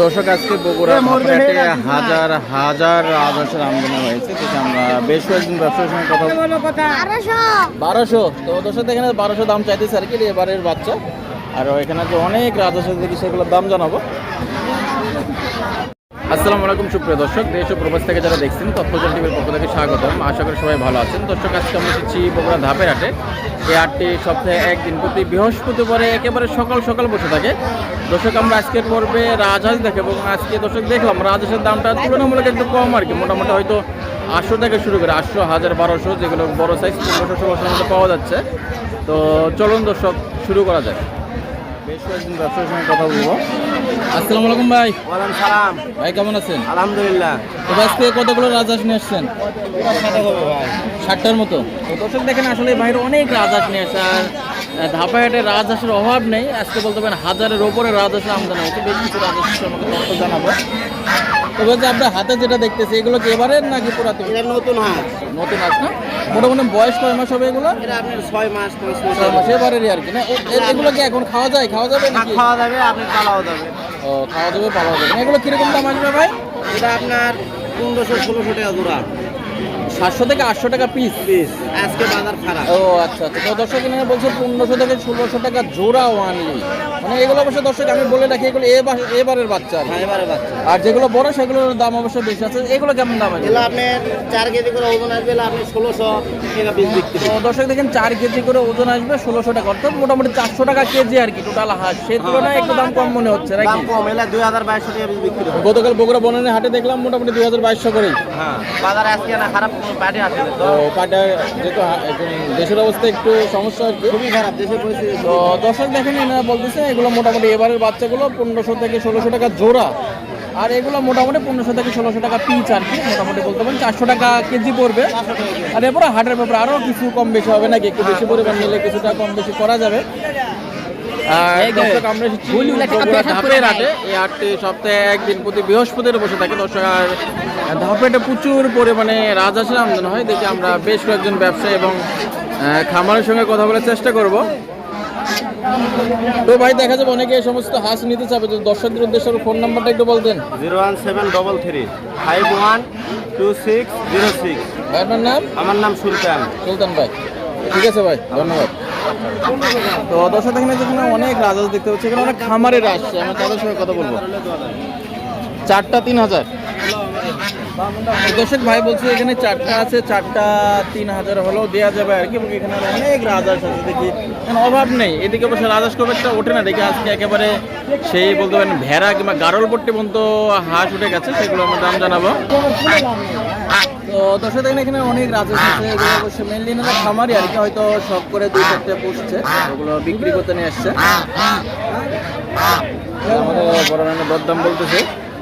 দর্শক আজকে বগুড়া হাটে হাজার হাজার আদর্শের আমদানি হয়েছে যেটা আমরা বেশ কয়েকজন ব্যবসার সঙ্গে কথা বারোশো। বারোশো। তো দর্শক এখানে বারোশো দাম চাইতেছে আর কি এবারের বাচ্চা। আর এখানে যে অনেক রাজস্ব দেখি সেগুলোর দাম জানাব। আসসালামু আলাইকুম, সুপ্রিয় দর্শক। দেশ ও প্রবাস থেকে যারা দেখছেন, তথ্যজল টিভির পক্ষ থেকে স্বাগতম। আশা করি সবাই ভালো আছেন। দর্শক, আজকে আমরা এসেছি বগুড়া ধাপের হাটে। এই হাটটি সপ্তাহে একদিন প্রতি বৃহস্পতিবারে একেবারে সকাল সকাল বসে থাকে। দর্শক, আমরা আজকের পর্বে রাজহাঁস দেখে এবং আজকে দর্শক দেখলাম, রাজহাঁসের দামটা তুলনামূলক একটু কম আর কি। মোটামুটি হয়তো আটশো থেকে শুরু করে আটশো, হাজার বারোশো যেগুলো বড় সাইজ পনেরোশো, ষোলোশোর মধ্যে পাওয়া যাচ্ছে। তো চলুন দর্শক, শুরু করা যায় বেশ কয়েকদিন ব্যবসার সঙ্গে কথা বলব। আসসালামু আলাইকুম ভাই। ওয়ালাইকুম সালাম। ভাই কেমন আছেন? আলহামদুলিল্লাহ। তো আজকে কতগুলো রাজহাঁস নিয়ে আসছেন? ষাটটার মতো। দর্শক দেখেন আসলে বাইরে অনেক রাজহাঁস নিয়ে আসে আর ধাপাহাটে রাজহাঁসের অভাব নেই। আজকে বলতে পারেন হাজারের ওপরে রাজহাঁসের আমদানি হয়েছে বেশ কিছু রাজহাঁসের আমাকে তথ্য জানাব। তো বলছি আপনার হাতে যেটা দেখতেছি এগুলো কি এবারের নাকি পুরাতন? এটা নতুন হাট। নতুন আস না? মোটামুটি বয়স কয় মাস হবে এগুলো? এটা আপনার ছয় মাস ছয় মাস এবারেরই আর কি না? এগুলো কি এখন খাওয়া যায়? খাওয়া যাবে না, খাওয়া যাবে আপনি পালাও যাবে। ও খাওয়া যাবে পাওয়া যাবে। এগুলো কীরকম দাম আসবে ভাই? এটা আপনার পনেরোশো ষোলোশো টাকা জোড়া। সাতশো থেকে আটশো টাকা পিস পিস আজকে বাজার খারাপ। ও আচ্ছা আচ্ছা। তো দর্শক বলছে পনেরোশো থেকে ষোলোশো টাকা জোড়া ওয়ানলি মানে এগুলো অবশ্য দর্শক আমি বলে রাখি এগুলো এবার এবারের বাচ্চা আর হ্যাঁ এবারে বাচ্চা। আর যেগুলো বড় সেগুলোর দাম অবশ্য বেশি আছে। এগুলো কেমন দাম আছে? আপনার চার কেজি করে ওজন আসবে আপনি ষোলোশো তো দর্শক দেখেন চার কেজি করে ওজন আসবে ষোলোশো টাকা। অর্থাৎ মোটামুটি চারশো টাকা কেজি আর কি টোটাল হাঁস। সেই তুলনায় একটু দাম কম মনে হচ্ছে নাকি? কম এলে দুই হাজার বাইশশো টাকা বিক্রি গতকাল বগুড়া বনানী হাটে দেখলাম মোটামুটি দুই হাজার বাইশশো করেই। হ্যাঁ বাজার আজকে না খারাপ আসে তো? পাটা যেহেতু দেশের অবস্থা একটু সমস্যা আর কি। খুবই খারাপ দেশের পরিস্থিতি তো দর্শক দেখেন এনারা বলতেছে এগুলো মোটামুটি এবারের বাচ্চাগুলো পনেরোশো থেকে ষোলোশো টাকা জোড়া। আর এগুলো মোটামুটি পনেরোশো থেকে ষোলোশো টাকা পিচ আর কি মোটামুটি বলতে পারেন চারশো টাকা কেজি পড়বে। আর এরপরে হাটের ব্যাপারে আরও কিছু কম বেশি হবে নাকি? একটু বেশি পরিমাণ নিলে কিছুটা কম বেশি করা যাবে। দর্শক আমরা এসেছি বগুড়া ধাপের হাটে এই হাটটি সপ্তাহে একদিন প্রতি বৃহস্পতির বসে থাকে দর্শক আর ধাপেটে প্রচুর পরিমাণে রাজহাঁসের আমদানি হয়। দেখি আমরা বেশ কয়েকজন ব্যবসায়ী এবং খামারের সঙ্গে কথা বলার চেষ্টা করব। তো ভাই দেখা যাবে অনেকে এই সমস্ত হাঁস নিতে চাবে। যদি দর্শকদের উদ্দেশ্যে ফোন নাম্বারটা একটু বলতেন। Zero one seven double three five one two six zero six. ভাই আপনার নাম? আমার নাম সুলতান। সুলতান ভাই। ঠিক আছে ভাই ধন্যবাদ। তো দর্শক এখানে যেখানে অনেক রাজ দেখতে পাচ্ছি এখানে অনেক খামারের আসছে আমি তাদের সঙ্গে কথা বলব। চারটা তিন হাজার। দর্শক, ভাই বলছে এখানে চারটা আছে, চারটা তিন হাজার হলেও দেওয়া যাবে আর কি, এবং এখানে অনেক রাজহাঁস আছে দেখি। এখানে অভাব নেই, এদিকে অবশ্য রাজাস খুব একটা ওঠে না, দেখি আজকে একেবারে সেই বলতে পারেন ভেড়া কিংবা গারল পট্টি পর্যন্ত হাঁস উঠে গেছে, সেগুলো আমরা দাম জানাব। তো দর্শক, দেখেন এখানে অনেক রাজহাঁস আছে, এগুলো অবশ্য মেনলি এনারা খামারি, আর কি হয়তো সব করে দুই চারটে পুষছে, ওগুলো বিক্রি করতে নিয়ে আসছে। আমাদের বড় ম্যানের দরদাম বলতেছে।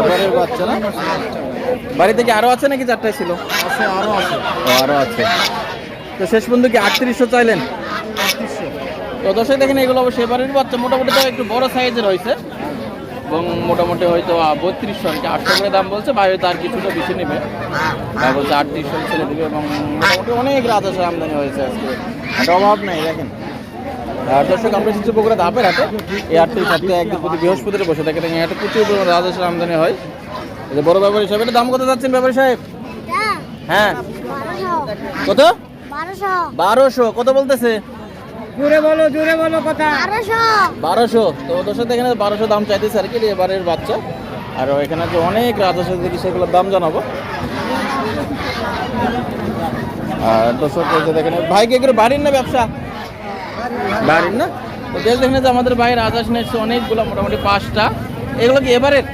এবারের বাচ্চা না? বাড়িতে কি আরও আছে নাকি চারটায় ছিল? আছে আরও আছে। ও, আরও আছে। তো শেষ পর্যন্ত কি আটত্রিশশো চাইলেন? তো দর্শক দেখেন এগুলো অবশ্যই এবারের বাচ্চা। মোটামুটি তো একটু বড় সাইজের হয়েছে। এবং মোটামুটি হয়তো বত্রিশশো আর কি আটশো করে দাম বলছে। বাইরে তার কিছুটা বেশি নেবে। তাই বলছে আটত্রিশশো ছেড়ে দেবে। এবং মোটামুটি অনেক রাজস্ব আমদানি হয়েছে আজকে। আর অভাব নেই দেখেন। আর দর্শক আমরা এসেছি বগুড়া ধাপের হাটে। এই আটত্রিশ সপ্তাহে একদিন প্রতি বসে থাকে। এই হাটে প্রচুর পরিমাণ রাজস্ব আমদানি হয়। যে বড় ব্যাপারী সাহেব এটা দাম কত যাচ্ছেন ব্যাপারী সাহেব? হ্যাঁ। বারোশো। কত? বারোশো। কত বলতেছে? জোরে বলো জোরে বলো কথা। বারোশো। তো এখানে বারোশো দাম চাইতেছে আর কি এবারের বাচ্চা। আর এখানে যে অনেক রাজস্ব দেখি সেগুলোর দাম জানাব। আর দর্শক এই যে দেখেন ভাই কে করে বাড়ির না ব্যবসা? বাড়ির না? তো দেশ দেখেন যে আমাদের ভাই রাজহাঁস নিয়েছে অনেকগুলো মোটামুটি পাঁচটা। এগুলো কি এবারের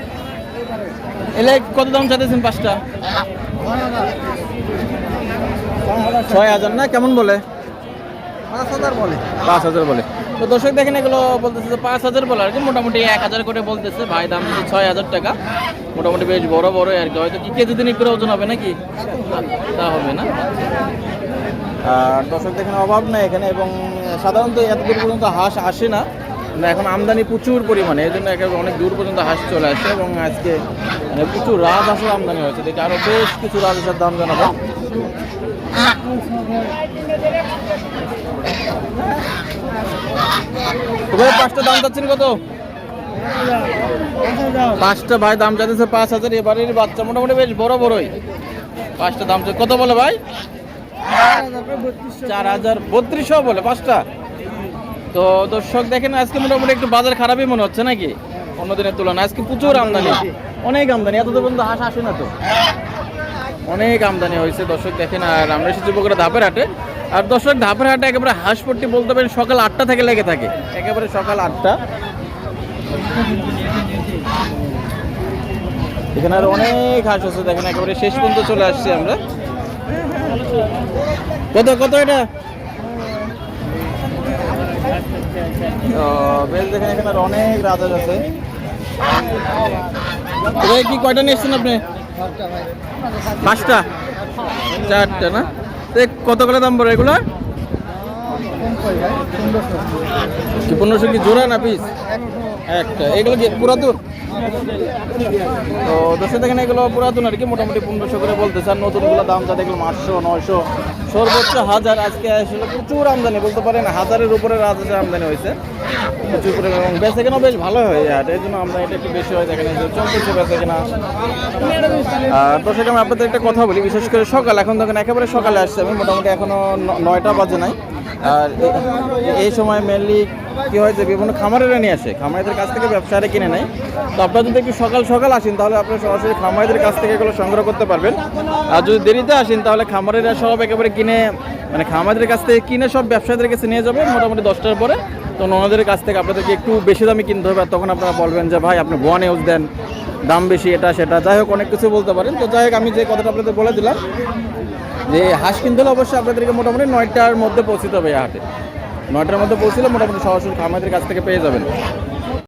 এলে কত দাম চাইতেছেন পাঁচটা? ছয় হাজার না? কেমন বলে? পাঁচ হাজার বলে। তো দর্শক দেখেন এগুলো বলতেছে যে পাঁচ হাজার বলে আর কি, মোটামুটি এক হাজার করে বলতেছে। ভাই, দাম দিচ্ছে ছয় হাজার টাকা। মোটামুটি বেশ বড় বড় আর কি। হয়তো কি কেজি দিনই করে ওজন হবে নাকি? তা হবে না। আর দর্শক এখানে অভাব নাই এখানে এবং সাধারণত এত দূর পর্যন্ত হাঁস আসে না। এখন আমদানি প্রচুর পরিমাণে, এই জন্য অনেক দূর পর্যন্ত হাঁস চলে আসে এবং আজকে মানে প্রচুর রাজ হাঁসের আমদানি হয়েছে। দেখি আরও বেশ কিছু রাত হাঁসের দাম জানাব। পাঁচটা দাম চাচ্ছেন কত? পাঁচটা, ভাই, দাম চাইতেছে পাঁচ হাজার। এবারের বাচ্চা মোটামুটি বেশ বড় বড়ই। পাঁচটা দাম কত বলে ভাই? চার হাজার বত্রিশশো বলে, পাঁচটা। তো দর্শক দেখেন, আজকে মোটামুটি একটু বাজার খারাপই মনে হচ্ছে নাকি? অন্য দিনের তুলনায়। আজকে প্রচুর আমদানি। অনেক আমদানি এত পর্যন্ত হাঁস আসে না তো। অনেক আমদানি হয়েছে, দর্শক দেখেন, আর আমরা এসেছি বগুড়া ধাপের হাটে। আর দর্শক, ধাপের হাটে একেবারে হাঁসপট্টি বলতে পারেন, সকাল আটটা থেকে লেগে থাকে। একেবারে সকাল আটটা। এখানে আর অনেক হাঁস আছে, দেখেন, একেবারে শেষ পর্যন্ত চলে আসছি আমরা। কত কত এটা? বেশ দেখেন এখানে অনেক রাজাজ আছে। কি কয়টা নিয়ে এসছেন আপনি? পাঁচটা। চারটা না? কত করে দাম পড়ে এগুলো কি, পনেরোশো কি জোড়া না পিস একটা। এগুলো কি পুরাতন? তো দশ দেখেন, এগুলো পুরাতন আর কি, মোটামুটি পনেরোশো করে বলতেছে। আর নতুনগুলো দাম যা দেখলাম, আটশো, নয়শো। সর্বোচ্চ হাজার, আজকে আসলে প্রচুর আমদানি, বলতে পারেন হাজারের উপরে হাজার আমদানি হয়েছে। প্রচুর পরিমাণে এবং বেচে কেনা বেশ ভালো হয়, আর এই জন্য আমরা এটা একটু বেশি হয় দেখেন চলতেছে বেচে কেনা। দর্শক, আমি আপনাদের একটা কথা বলি, বিশেষ করে সকাল, এখন দেখেন একেবারে সকালে আসছে, আমি মোটামুটি এখনও নয়টা বাজে নাই। আর এই সময় মেনলি কি হয় যে বিভিন্ন খামারেরা নিয়ে আসে, খামারিদের কাছ থেকে ব্যবসায়ীরা কিনে নেয়। তো আপনারা যদি একটু সকাল সকাল আসেন, তাহলে আপনারা সরাসরি খামারিদের কাছ থেকে এগুলো সংগ্রহ করতে পারবেন। আর যদি দেরিতে আসেন, তাহলে খামারিরা সব একেবারে কিনে মানে খামারিদের কাছ থেকে কিনে সব ব্যবসায়ীদের কাছে নিয়ে যাবে, মোটামুটি দশটার পরে। তো ওনাদের কাছ থেকে আপনাদেরকে একটু বেশি দামে কিনতে হবে, আর তখন আপনারা বলবেন যে, ভাই, আপনি বোয়া নিউজ দেন, দাম বেশি, এটা, সেটা। যাই হোক, অনেক কিছু বলতে পারেন। তো যাই হোক, আমি যে কথাটা আপনাদের বলে দিলাম, যে হাঁস কিনতে হলে অবশ্যই আপনাদেরকে মোটামুটি নয়টার মধ্যে পৌঁছতে হবে হাটে। নয়টার মধ্যে পৌঁছলে মোটামুটি সরাসরি আমাদের কাছ থেকে পেয়ে যাবেন।